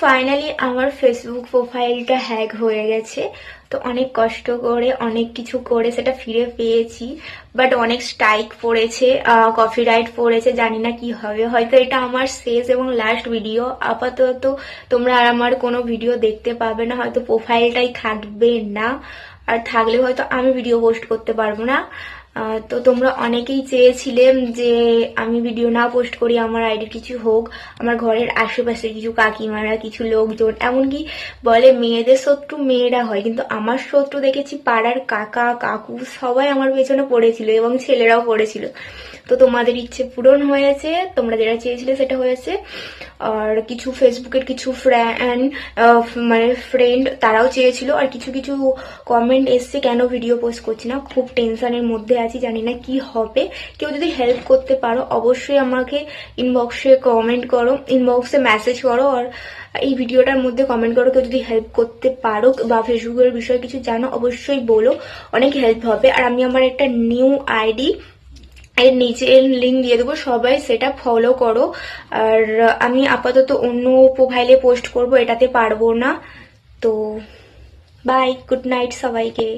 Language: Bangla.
ফাইনালি আমার ফেসবুক প্রোফাইলটা হ্যাক হয়ে গেছে। তো অনেক কষ্ট করে, অনেক কিছু করে সেটা ফিরে পেয়েছি। বাট অনেক স্ট্রাইক পড়েছে কপিরাইট পড়েছে, জানি না কি হবে। হয়তো এটা আমার শেষ এবং লাস্ট ভিডিও আপাতত তোমরা আর আমার কোনো ভিডিও দেখতে পাবে না। হয়তো প্রোফাইলটাই থাকবে না। আর থাকলে হয়তো আমি ভিডিও পোস্ট করতে পারব না। তো তোমরা অনেকেই চেয়েছিলে যে আমি ভিডিও না পোস্ট করি, আমার আইডির কিছু হোক। আমার ঘরের আশেপাশে কিছু কাকিমারা, কিছু লোকজন, এমনকি বলে মেয়েদের শত্রু মেয়েরা হয়। কিন্তু আমার শত্রু দেখেছি পাড়ার কাকা, কাকু সবাই আমার পেছনে পড়েছিল এবং ছেলেরাও পড়েছিল। তো তোমাদের ইচ্ছে পূরণ হয়েছে, তোমরা যেটা চেয়েছিলে সেটা হয়েছে। আর কিছু ফেসবুকের কিছু ফ্র্যান্ড মানে ফ্রেন্ড তারাও চেয়েছিল। আর কিছু কিছু কমেন্ট এসছে, কেন ভিডিও পোস্ট করছি না? খুব টেনশনের মধ্যে আছি, জানি না কি হবে। কেউ যদি হেল্প করতে পারো, অবশ্যই আমাকে ইনবক্সে কমেন্ট করো ইনবক্সে মেসেজ করো। আর এই ভিডিওটার মধ্যে কমেন্ট করো, কেউ যদি হেল্প করতে পারো বা ফেসবুকের বিষয়ে কিছু জানো, অবশ্যই বলো, অনেক হেল্প হবে। আর আমি আমার একটা নিউ আইডি এর নিচে লিঙ্ক দিয়ে দেবো, সবাই সেটা ফলো করো। আর আমি আপাতত অন্য প্রোফাইলে পোস্ট করব, এটাতে পারব না। তো বাই গুড নাইট সবাইকে।